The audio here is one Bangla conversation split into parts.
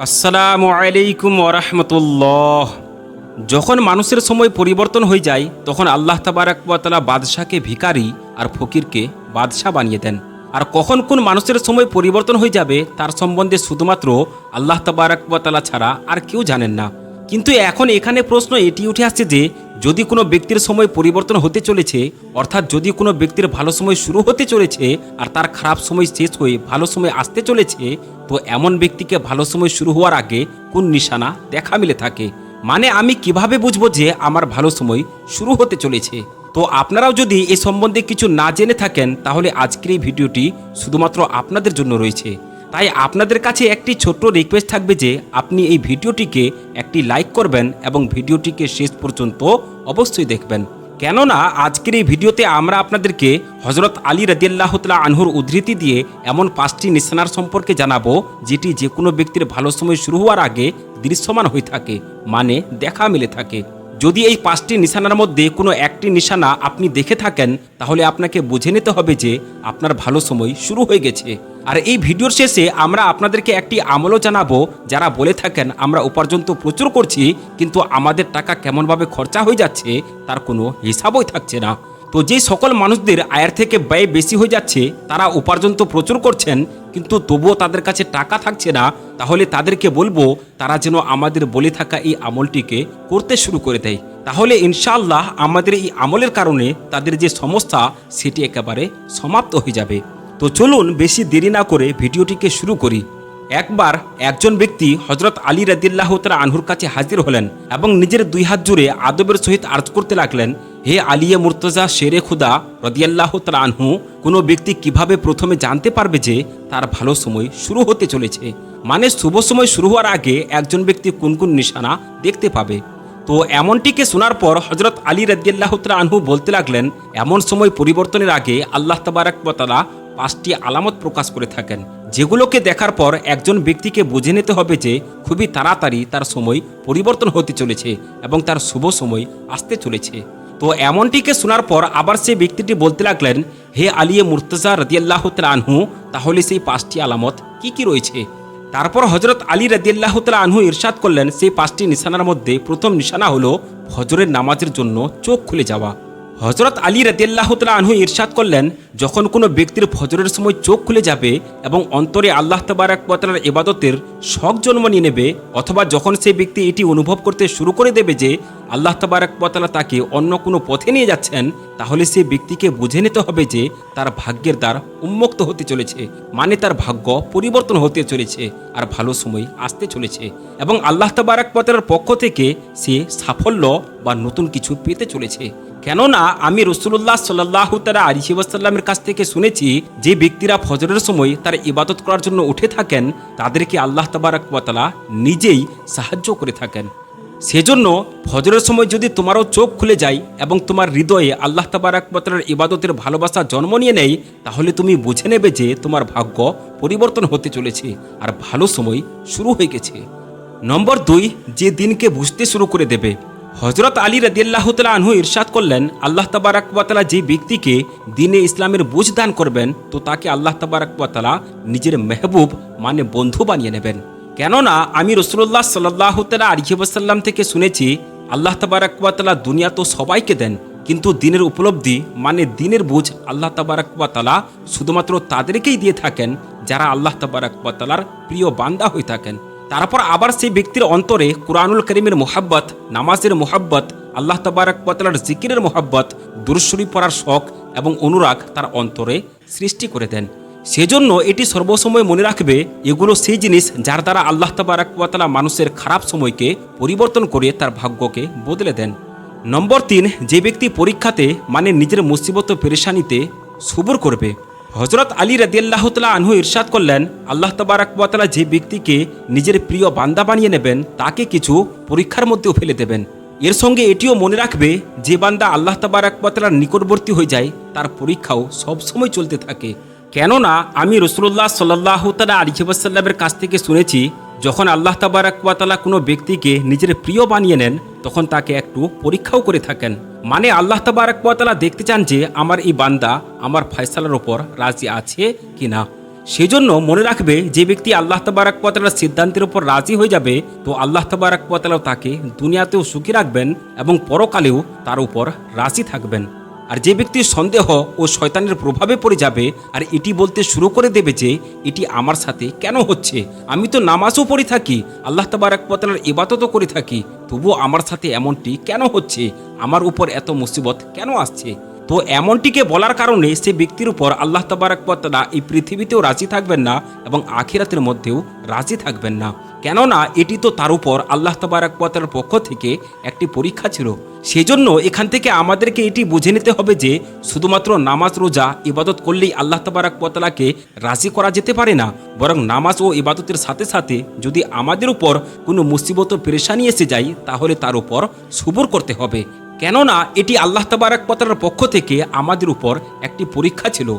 আসসালামু আলাইকুম ওরহমতুল্লাহ যখন মানুষের সময় পরিবর্তন হয়ে যায়, তখন আল্লাহ তাবারাকতালা বাদশাহকে ভিখারি আর ফকিরকে বাদশাহ বানিয়ে দেন। আর কখন কোন মানুষের সময় পরিবর্তন হয়ে যাবে, তার সম্বন্ধে শুধুমাত্র আল্লাহ তাবারাকতালা ছাড়া আর কেউ জানেন না। কিন্তু এখন এখানে প্রশ্ন এটি উঠে আসছে যে, যদি কোনো ব্যক্তির সময় পরিবর্তন হতে চলেছে, অর্থাৎ যদি কোনো ব্যক্তির ভালো সময় শুরু হতে চলেছে আর তার খারাপ সময় শেষ হয়ে ভালো সময় আসতে চলেছে, তো এমন ব্যক্তিকে ভালো সময় শুরু হওয়ার আগে কোন নিশানা দেখা মিলে থাকে? মানে আমি কীভাবে বুঝব যে আমার ভালো সময় শুরু হতে চলেছে? তো আপনারাও যদি এ সম্বন্ধে কিছু না জেনে থাকেন, তাহলে আজকের এই ভিডিওটি শুধুমাত্র আপনাদের জন্য রয়েছে। তাই আপনাদের কাছে একটি ছোট্ট রিকোয়েস্ট থাকবে যে আপনি এই ভিডিওটিকে একটি লাইক করবেন এবং ভিডিওটিকে শেষ পর্যন্ত অবশ্যই দেখবেন। কেননা আজকের এই ভিডিওতে আমরা আপনাদেরকে হজরত আলী রদিয়াল্লাহতলা আনহুর উদ্ধৃতি দিয়ে এমন পাঁচটি নিশানার সম্পর্কে জানাব, যেটি যে কোনো ব্যক্তির ভালো সময় শুরু হওয়ার আগে দৃশ্যমান হয়ে থাকে মানে দেখা মিলে থাকে। যদি এই পাঁচটি নিশানার মধ্যে কোনো একটি নিশানা আপনি দেখে থাকেন, তাহলে আপনাকে বুঝে নিতে হবে যে আপনার ভালো সময় শুরু হয়ে গেছে। আর এই ভিডিওর শেষে আমরা আপনাদেরকে একটি আমলও জানাব। যারা বলে থাকেন, আমরা উপার্জন তো প্রচুর করছি, কিন্তু আমাদের টাকা কেমনভাবে খরচা হয়ে যাচ্ছে, তার কোনো হিসাবই থাকছে না। তো যে সকল মানুষদের আয়ের থেকে ব্যয় বেশি হয়ে যাচ্ছে, তারা উপার্জন তো প্রচুর করছেন, কিন্তু তবুও তাদের কাছে টাকা থাকছে না, তাহলে তাদেরকে বলব, তারা যেন আমাদের বলে থাকা এই আমলটিকে করতে শুরু করে দেয়। তাহলে ইনশাআল্লাহ আমাদের এই আমলের কারণে তাদের যে সমস্যা, সেটি একেবারে সমাপ্ত হয়ে যাবে। তো চলুন বেশি দেরি না করে ভিডিওটিকে শুরু করি। একবার একজন ব্যক্তি হজরত আলী রাদিল্লাহ তালা আনহুর কাছে হাজির হলেন এবং নিজের দুই হাত জুড়ে আদবের সহিত আর্জ করতে লাগলেন, হে আলিয়া মুর্তজা, শেরে খুদা রদিয়াল্লাহ তালা আনহু, কোনো ব্যক্তি কীভাবে প্রথমে জানতে পারবে যে তার ভালো সময় শুরু হতে চলেছে? মানে শুভ সময় শুরু হওয়ার আগে একজন ব্যক্তি কোন কোন নিশানা দেখতে পাবে? তো এমনটিকে শোনার পর হজরত আলী রাদিয়াল্লাহ আনহু বলতে লাগলেন, এমন সময় পরিবর্তনের আগে আল্লাহ তাবারাকতালা পাঁচটি আলামত প্রকাশ করে থাকেন। যেগুলোকে দেখার পর একজন ব্যক্তিকে বুঝে নিতে হবে যে, খুবই তাড়াতাড়ি তার সময় পরিবর্তন হতে চলেছে এবং তার শুভ সময় আসতে চলেছে। তো এমনটিকে শোনার পর আবার সেই ব্যক্তিটি বলতে লাগলেন, হে আলিয়ে মুর্তজা রদিয়াল্লাহ আনহু, তাহলে সেই পাঁচটি আলামত কি কি রয়েছে? তারপর হজরত আলী রদিয়াল্লাহ আনহু ইরশাদ করলেন, সেই পাঁচটি নিশানার মধ্যে প্রথম নিশানা হলো হজরের নামাজের জন্য চোখ খুলে যাওয়া। হজরত আলী রদিয়াল্লাহ আনহু ইরশাদ করলেন, যখন কোনো ব্যক্তির ফজরের সময় চোখ খুলে যাবে এবং অন্তরে আল্লাহ তবারাকার ইবাদতের শখ জন্ম নিয়ে নেবে, অথবা যখন সেই ব্যক্তি এটি অনুভব করতে শুরু করে দেবে যে আল্লাহ তবারাকতালা তাকে অন্য কোনো পথে নিয়ে যাচ্ছেন, তাহলে সেই ব্যক্তিকে বুঝে নিতে হবে যে তার ভাগ্যের দ্বার উন্মুক্ত হতে চলেছে মানে তার ভাগ্য পরিবর্তন হতে চলেছে আর ভালো সময় আসতে চলেছে এবং আল্লাহ তবারাকতালার পক্ষ থেকে সে সাফল্য বা নতুন কিছু পেতে চলেছে। কেননা আমি রসুল্লাহ সাল্লাহ তারা আলিহিবাসাল্লামের কাছ থেকে শুনেছি, যে ব্যক্তিরা ফজরের সময় তার ইবাদত করার জন্য উঠে থাকেন, তাদেরকে আল্লাহ তাবারাকালা নিজেই সাহায্য করে থাকেন। সেজন্য ফজরের সময় যদি তোমারও চোখ খুলে যায় এবং তোমার হৃদয়ে আল্লাহ তাবারাকালার ইবাদতের ভালোবাসা জন্ম নিয়ে নেয়, তাহলে তুমি বুঝে নেবে যে তোমার ভাগ্য পরিবর্তন হতে চলেছে আর ভালো সময় শুরু হয়ে গেছে। নম্বর দুই, যে দিনকে বুঝতে শুরু করে দেবে। হজরত আলী রদিয়াল্লাহ তালা আনহু ইরশাদ করলেন, আল্লাহ তাবারাকবাতালা যে ব্যক্তিকে দিনে ইসলামের বুঝ দান করবেন, তো তাকে আল্লাহ তাবারাকবাতালা নিজের মেহবুব মানে বন্ধু বানিয়ে নেবেন। কেননা আমি রসুল্লাহ সাল্লাহ তালা আলিহাসাল্লাম থেকে শুনেছি, আল্লাহ তাবারাকবাতালা দুনিয়া তো সবাইকে দেন, কিন্তু দিনের উপলব্ধি মানে দিনের বুঝ আল্লাহ তাবারাকবাতালা শুধুমাত্র তাদেরকেই দিয়ে থাকেন, যারা আল্লাহ তাবারাকবাতালার প্রিয় বান্দা হয়ে থাকেন। তারপর আবার সেই ব্যক্তির অন্তরে কুরআনুল করিমের মোহাব্বত, নামাজের মোহাব্বত, আল্লাহ তাবারাকবাতালার জিকিরের মোহাব্বত দুরশ্বরী পড়ার শখ এবং অনুরাগ তার অন্তরে সৃষ্টি করে দেন। সেজন্য এটি সর্বসময় মনে রাখবে, এগুলো সেই জিনিস যার দ্বারা আল্লাহ তাবারাকবাতালা মানুষের খারাপ সময়কে পরিবর্তন করে তার ভাগ্যকে বদলে দেন। নম্বর তিন, যে ব্যক্তি পরীক্ষাতে মানে নিজের মুসিবত পেরেশানিতে সুবর করবে। হজরত আলী রাদিয়াল্লাহ তালা আনহু ইরশাদ করলেন, আল্লাহ তবারাকবাতালা যে ব্যক্তিকে নিজের প্রিয় বান্দা বানিয়ে নেবেন, তাকে কিছু পরীক্ষার মধ্যেও ফেলে দেবেন। এর সঙ্গে এটিও মনে রাখবে, যে বান্দা আল্লাহ তবারাকবাতালার নিকটবর্তী হয়ে যায়, তার পরীক্ষাও সবসময় চলতে থাকে। কেননা, আমি রসুল্লাহ সাল্লাহ তালা আলিহাসাল্লামের কাছ থেকে শুনেছি যখন আল্লাহ তাবারাকবাতালা কোনো ব্যক্তিকে নিজের প্রিয় বানিয়ে নেন, তখন তাকে একটু পরীক্ষাও করে থাকেন। মানে আল্লাহ তাবারাকবাতালা দেখতে চান যে আমার এই বান্দা আমার ফয়সালার ওপর রাজি আছে কি না সেজন্য মনে রাখবে, যে ব্যক্তি আল্লাহ তাবারাক সিদ্ধান্তের উপর রাজি হয়ে যাবে, তো আল্লাহ তাবারাক তাকে দুনিয়াতেও সুখী রাখবেন এবং পরকালেও তার উপর রাজি থাকবেন। আর যে ব্যক্তির সন্দেহ ও শয়তানের প্রভাবে পড়ে যাবে, আর এটি বলতে শুরু করে দেবে যে, এটি আমার সাথে কেন হচ্ছে? আমি তো নামাজও পড়ে থাকি, আল্লাহ তাবারাক পতালার ইবাদতও করে থাকি, তবুও আমার সাথে এমনটি কেন হচ্ছে? আমার উপর এত মুসিবত কেন আসছে? তো এমনটিকে বলার কারণে সে ব্যক্তির উপর আল্লাহ তাবারাক পতালা এই পৃথিবীতেও রাজি থাকবেন না এবং আখিরাতের মধ্যেও রাজি থাকবেন না। কেননা এটি তো তার উপর আল্লাহ তাবারাক পক্ষ থেকে একটি পরীক্ষা ছিল। সেজন্য এখান থেকে আমাদেরকে এটি বুঝে নিতে হবে যে শুধুমাত্র নামাজ, রোজা, ইবাদত করলেই আল্লাহ তাবারাক পতালাকে রাজি করা যেতে পারে না, বরং নামাজ ও ইবাদতের সাথে সাথে যদি আমাদের উপর কোনো মুসিবত পেরেশানি এসে যায়, তাহলে তার উপর সুবর করতে হবে। কেননা এটি আল্লাহ তাবারাক পক্ষ থেকে আমাদের উপর একটি পরীক্ষা ছিল।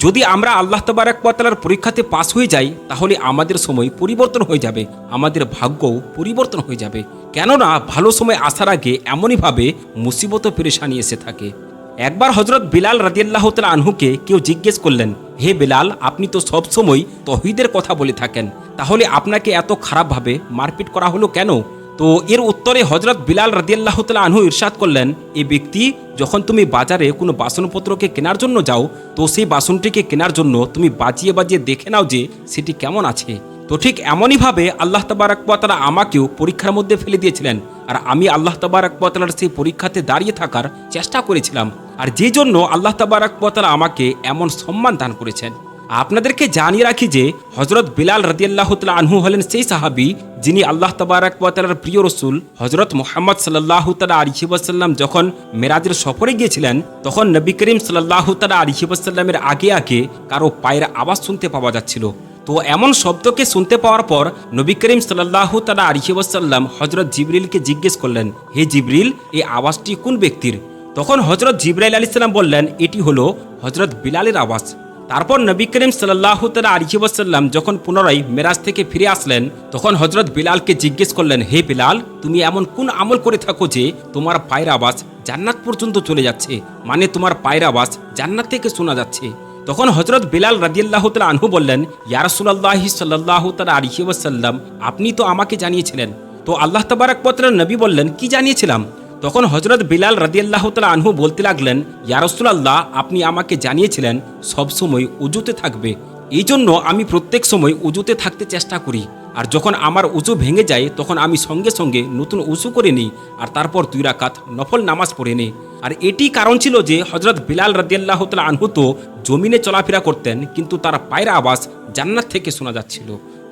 যদি আমরা আল্লাহ তাবারাক পতালার পরীক্ষাতে পাস হয়ে যাই, তাহলে আমাদের সময় পরিবর্তন হয়ে যাবে, আমাদের ভাগ্যও পরিবর্তন হয়ে যাবে। কেননা ভালো সময় আসার আগে এমনইভাবে মুসিবত পেরেশানি এসে থাকে। একবার হজরত বিলাল রাদিয়াল্লাহ তালা আনহুকে কেউ জিজ্ঞেস করলেন, হে বিলাল, আপনি তো সব সময় তহিদের কথা বলে থাকেন, তাহলে আপনাকে এত খারাপভাবে মারপিট করা হলো কেন? তো এর উত্তরে হজরত বিলাল রাদিয়াল্লাহ তালা আনহু ইরশাদ করলেন এই ব্যক্তি, যখন তুমি বাজারে কোনো বাসনপত্রকে কেনার জন্য যাও, তো সেই বাসনটিকে কেনার জন্য তুমি বাজিয়ে বাজিয়ে দেখে নাও যে সেটি কেমন আছে। তো ঠিক এমনইভাবে আল্লাহ তাবারাকতালা আমাকেও পরীক্ষার মধ্যে ফেলে দিয়েছিলেন। আর আমি আল্লাহ তাবারাকতালার সেই পরীক্ষাতে দাঁড়িয়ে থাকার চেষ্টা করেছিলাম। আর যে জন্য আল্লাহ তাবারাকতালা আমাকে এমন সম্মান দান করেছেন। আপনাদেরকে জানিয়ে রাখি যে হজরত বিলাল রদিয়াল্লাহ তালা আনহু হলেন সেই সাহাবি যিনি আল্লাহ তাবারাকালার প্রিয় রসুল। হজরত মোহাম্মদ সাল্লাহ তালা আলিহিবাসাল্লাম যখন মেরাজের সফরে গিয়েছিলেন, তখন নবী করিম সাল্লাহ তালা আলিহিবাসাল্লামের আগে আগে কারও পায়ের আওয়াজ শুনতে পাওয়া যাচ্ছিল। তো এমন শব্দকে শুনতে পাওয়ার পর নবী করিম সাল্লাহ তালা আলিহিবাসাল্লাম হজরত জিবরিলকে জিজ্ঞেস করলেন, হে জিবরিল, এই আওয়াজটি কোন ব্যক্তির? তখন হজরত জিব্রাইল আলী সাল্লাম বললেন, এটি হলো হজরত বিলালের আওয়াজ। তারপর নবী করিম সাল্লাহ তালা আলিহিবাসাল্লাম যখন পুনরায় মেরাজ থেকে ফিরে আসলেন, তখন হজরত বিলালকে জিজ্ঞেস করলেন, হে বিলাল, তুমি এমন কোন আমল করে থাকো যে তোমার পায়ের আওয়াজ জান্নাত পর্যন্ত চলে যাচ্ছে মানে তোমার পায়ের আওয়াজ জান্নাত থেকে শোনা যাচ্ছে? তখন হজরত বিলাল রাদিয়াল্লাহ তালা আনহু বললেন ইয়ারসুল্লাহি সাল্লাহ তালা আলিহিবাসাল্লাম আপনি তো আমাকে জানিয়েছিলেন। তো আল্লাহ তবারক পত্রের নবী বললেন, কি জানিয়েছিলাম? তখন হজরত বিলাল রাদিয়াল্লাহ তালা আনহু বলতে লাগলেন ইয়ারসুল্লাহ আপনি আমাকে জানিয়েছিলেন সবসময় উজুতে থাকবে। এই জন্য আমি প্রত্যেক সময় উজুতে থাকতে চেষ্টা করি। আর যখন আমার উজু ভেঙে যায়, তখন আমি সঙ্গে সঙ্গে নতুন উজু করে নিই, আর তারপর দুই রাকাত নফল নামাজ পড়ে নিই। আর এটি কারণ ছিল যে হজরত বিলাল রাদিয়াল্লাহ তালা আনহু তো জমিনে চলাফেরা করতেন, কিন্তু তার পায়ের আওয়াজ জান্নাত থেকে শোনা যাচ্ছিল।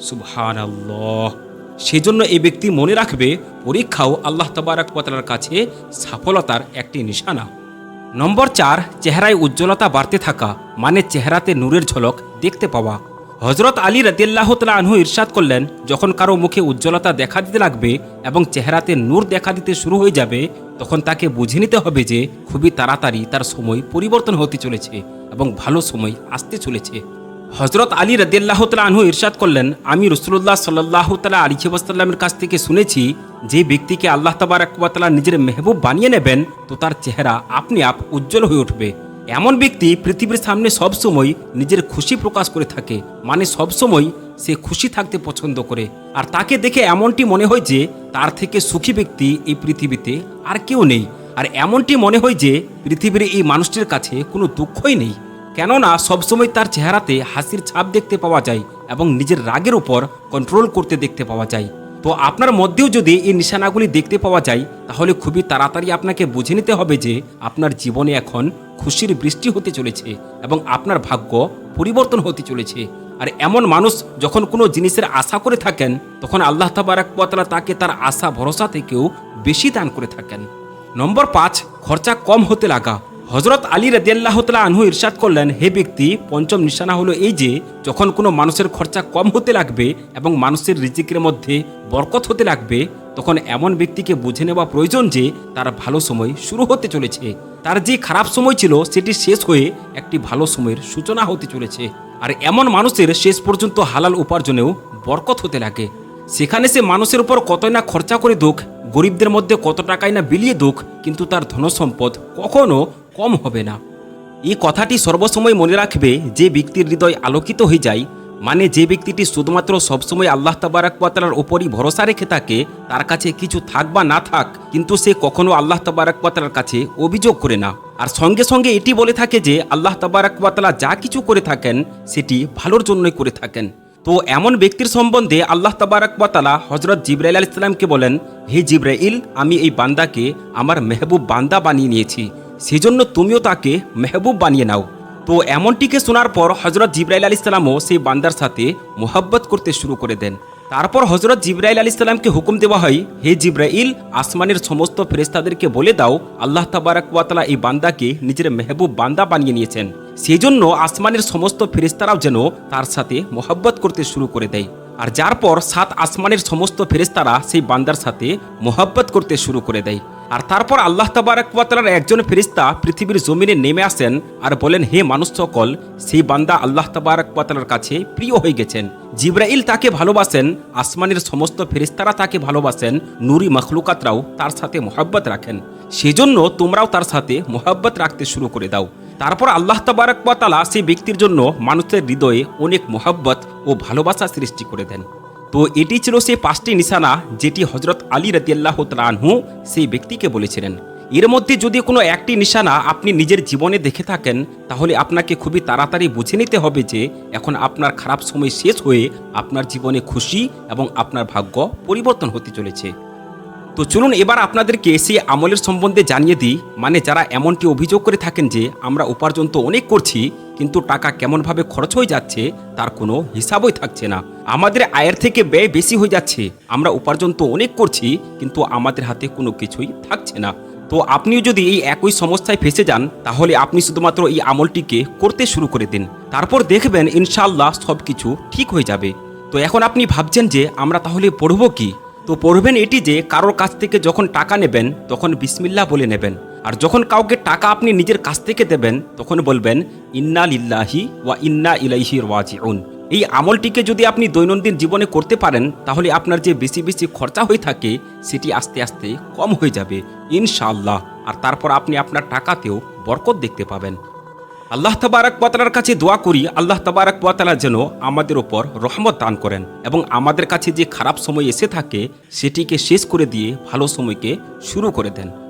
সুবহান সেজন্য এই ব্যক্তি মনে রাখবে, পরীক্ষাও আল্লাহ তবারক পতালার কাছে সফলতার একটি নিশানা। নম্বর চার, চেহারায় উজ্জ্বলতা বাড়তে থাকা মানে চেহারাতে নূরের ঝলক দেখতে পাওয়া। হজরত আলী রদিয়াল্লাহ তালা আনহু ইরশাদ করলেন, যখন কারও মুখে উজ্জ্বলতা দেখা দিতে লাগবে এবং চেহারাতে নূর দেখা দিতে শুরু হয়ে যাবে, তখন তাকে বুঝে নিতে হবে যে খুবই তাড়াতাড়ি তার সময় পরিবর্তন হতে চলেছে এবং ভালো সময় আসতে চলেছে। হজরত আলী রদিয়াল্লাহ তালা আনহু ইরশাদ করলেন, আমি রসুল্লাহ সাল্লাহ তালা আলী খিবাসাল্লামের কাছ থেকে শুনেছি, যে ব্যক্তিকে আল্লাহ তাবারাকালা নিজের মেহবুব বানিয়ে নেবেন, তো তার চেহারা আপনি আপ উজ্জ্বল হয়ে উঠবে। এমন ব্যক্তি পৃথিবীর সামনে সবসময় নিজের খুশি প্রকাশ করে থাকে মানে সবসময় সে খুশি থাকতে পছন্দ করে। আর তাকে দেখে এমনটি মনে হয় যে, তার থেকে সুখী ব্যক্তি এই পৃথিবীতে আর কেউ নেই। আর এমনটি মনে হয় যে, পৃথিবীর এই মানুষটির কাছে কোনো দুঃখই নেই। কেননা সবসময় তার চেহারাতে হাসির ছাপ দেখতে পাওয়া যায় এবং নিজের রাগের উপর কন্ট্রোল করতে দেখতে পাওয়া যায়। তো আপনার মধ্যেও যদি এই নিশানাগুলি দেখতে পাওয়া যায়, তাহলে খুবই তাড়াতাড়ি আপনাকে বুঝে নিতে হবে যে আপনার জীবনে এখন খুশির বৃষ্টি হতে চলেছে এবং আপনার ভাগ্য পরিবর্তন হতে চলেছে। আর এমন মানুষ যখন কোনো জিনিসের আশা করে থাকেন, তখন আল্লাহ তাবারাকতলা তাকে তার আশা ভরসা থেকেও বেশি দান করে থাকেন। নম্বর পাঁচ, খরচা কম হতে লাগা। হজরত আলী রাদিয়াল্লাহ তালা আনহু ইরশাদ করলেন, হে ব্যক্তি, পঞ্চম নিশানা হলো এই যে, যখন কোনো মানুষের খরচা কম হতে লাগবে এবং মানুষের রিজিকের মধ্যে বরকত হতে লাগবে, তখন এমন ব্যক্তিকে বুঝে নেওয়া প্রয়োজন যে, তার ভালো সময় শুরু হতে চলেছে। তার যে খারাপ সময় ছিল, সেটি শেষ হয়ে একটি ভালো সময়ের সূচনা হতে চলেছে। আর এমন মানুষের শেষ পর্যন্ত হালাল উপার্জনেও বরকত হতে লাগে। সেখানে সে মানুষের উপর কতই না খরচা করে দুঃখ গরিবদের মধ্যে কত টাকাই না বিলিয়ে দুঃখ কিন্তু তার ধনসম্পদ কখনো কম হবে না। এই কথাটি সর্বসময় মনে রাখবে, যে ব্যক্তির হৃদয় আলোকিত হয়ে যায় মানে যে ব্যক্তিটি শুধুমাত্র সবসময় আল্লাহ তাবারাকালার ওপরই ভরসা রেখে থাকে, তার কাছে কিছু থাক বা না থাক, কিন্তু সে কখনো আল্লাহ তাবারাকালার কাছে অভিযোগ করে না। আর সঙ্গে সঙ্গে এটি বলে থাকে যে, আল্লাহ তাবারাকালা যা কিছু করে থাকেন, সেটি ভালোর জন্যই করে থাকেন। তো এমন ব্যক্তির সম্বন্ধে আল্লাহ তাবারাকালা হজরত জিব্রাইল আল ইসলামকে বলেন, হে জিব্রাইল, আমি এই বান্দাকে, আমার মেহবুব বান্দা বানিয়ে নিয়েছি। সেজন্য তুমিও তাকে মেহবুব বানিয়ে নাও। তো এমনটিকে শোনার পর হজরত জিব্রাইল আলী ইসলামও সেই বান্দার সাথে মোহাব্বত করতে শুরু করে দেন। তারপর হজরত জিব্রাইল আলী ইসলামকে হুকুম দেওয়া হয়, হে জিব্রাইল, আসমানের সমস্ত ফেরেস্তাদেরকে বলে দাও, আল্লাহ তাবারাকালা এই বান্দাকে নিজের মেহবুব বান্দা বানিয়ে নিয়েছেন। সেজন্য আসমানের সমস্ত ফেরেস্তারাও যেন তার সাথে মোহাব্বত করতে শুরু করে দেয়। আর যার পর সাত আসমানের সমস্ত ফেরেস্তারা সেই বান্দার সাথে মোহাব্বত করতে শুরু করে দেয়। আর তারপর আল্লাহ তাবারাকালার একজন ফেরিস্তা পৃথিবীর জমিনে নেমে আসেন আর বলেন, হে মানুষ সকল, সেই বান্দা আল্লাহ তাবারাকালার কাছে প্রিয় হয়ে গেছেন। জিব্রাইল তাকে ভালোবাসেন, আসমানের সমস্ত ফেরিস্তারা তাকে ভালোবাসেন নুরি মখলুকাতরাও তার সাথে মোহাব্বত রাখেন। সেজন্য তোমরাও তার সাথে মোহাব্বত রাখতে শুরু করে দাও। তারপর আল্লাহ তাবারাকালা সেই ব্যক্তির জন্য মানুষের হৃদয়ে অনেক মোহাব্বত ও ভালোবাসা সৃষ্টি করে দেন। তো এটি ছিল সেই পাঁচটি নিশানা যেটি হজরত আলী রতিয়াল্লাহ তালহু সেই ব্যক্তিকে বলেছিলেন। এর মধ্যে যদি কোনো একটি নিশানা আপনি নিজের জীবনে দেখে থাকেন, তাহলে আপনাকে খুবই তাড়াতাড়ি বুঝে নিতে হবে যে এখন আপনার খারাপ সময় শেষ হয়ে আপনার জীবনে খুশি এবং আপনার ভাগ্য পরিবর্তন হতে চলেছে। তো চলুন এবার আপনাদেরকে সেই আমলের সম্বন্ধে জানিয়ে দিই। মানে যারা এমনটি অভিযোগ করে থাকেন যে আমরা উপার্জন তো অনেক করছি কিন্তু টাকা কেমনভাবে খরচ হয়ে যাচ্ছে, তার কোনো হিসাবই থাকছে না। আমাদের আয়ের থেকে ব্যয় বেশি হয়ে যাচ্ছে। আমরা উপার্জন তো অনেক করছি, কিন্তু আমাদের হাতে কোনো কিছুই থাকছে না। তো আপনিও যদি এই একই সমস্যায় ফেসে যান, তাহলে আপনি শুধুমাত্র এই আমলটিকে করতে শুরু করে দিন। তারপর দেখবেন ইনশাল্লাহ সব কিছু ঠিক হয়ে যাবে। তো এখন আপনি ভাবছেন যে আমরা তাহলে পড়ব কি? তো পড়বেন এটি যে, কারোর কাছ থেকে যখন টাকা নেবেন, তখন বিসমিল্লা বলে নেবেন। আর যখন কাউকে টাকা আপনি নিজের কাছ থেকে দেবেন, তখন বলবেন, ইন্না লিল্লাহি ওয়া ইন্না ইলাইহি রাজিউন। এই আমলটিকে যদি আপনি দৈনন্দিন জীবনে করতে পারেন, তাহলে আপনার যে বেশি বেশি খরচা হয়ে থাকে, সেটি আস্তে আস্তে কম হয়ে যাবে, ইনশাআল্লাহ। আর তারপর আপনি আপনার টাকাতেও বরকত দেখতে পাবেন। আল্লাহ তাবারাক ওয়াতালার কাছে দোয়া করি, আল্লাহ তাবারাক ওয়াতালা যেন আমাদের ওপর রহমত দান করেন এবং আমাদের কাছে যে খারাপ সময় এসে থাকে, সেটিকে শেষ করে দিয়ে ভালো সময়কে শুরু করে দেন।